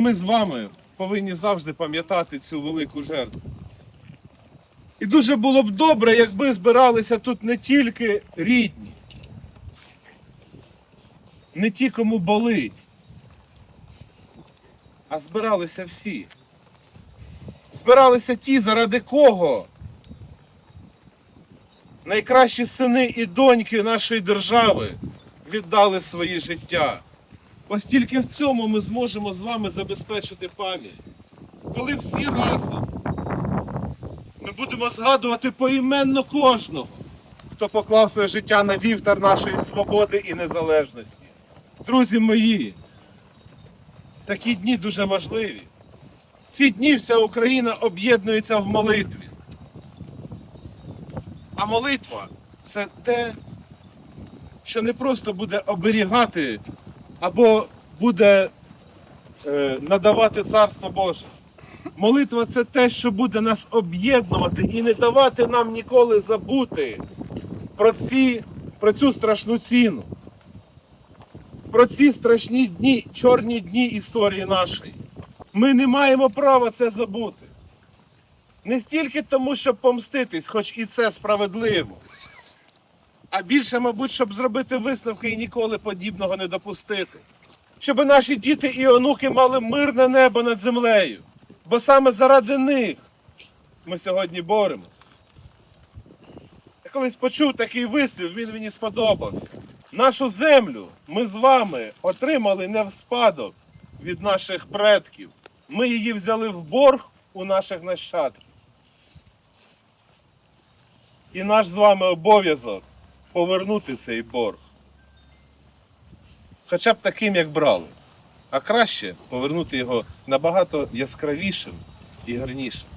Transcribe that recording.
Ми з вами повинні завжди пам'ятати цю велику жертву. І дуже було б добре, якби збиралися тут не тільки рідні, не ті, кому болить, а збиралися всі. Збиралися ті, заради кого найкращі сини і доньки нашої держави віддали свої життя. Ось тільки в цьому ми зможемо з вами забезпечити пам'ять. Коли всі разом ми будемо згадувати поіменно кожного, хто поклав своє життя на вівтар нашої свободи і незалежності. Друзі мої, такі дні дуже важливі. В ці дні вся Україна об'єднується в молитві. А молитва це те, що не просто буде оберігати або буде е, надавати Царство Боже. Молитва це те, що буде нас об'єднувати і не давати нам ніколи забути про, ці, про цю страшну ціну, про ці страшні дні, чорні дні історії нашої. Ми не маємо права це забути. Не стільки тому, щоб помститись, хоч і це справедливо, а більше, мабуть, щоб зробити висновки і ніколи подібного не допустити. Щоб наші діти і онуки мали мирне небо над землею. Бо саме заради них ми сьогодні боремось. Я колись почув такий вислів, він мені сподобався. Нашу землю ми з вами отримали не в спадок від наших предків. Ми її взяли в борг у наших нащадків. І наш з вами обов'язок повернути цей борг. Хоча б таким, як брали. А краще повернути його набагато яскравішим і гарнішим.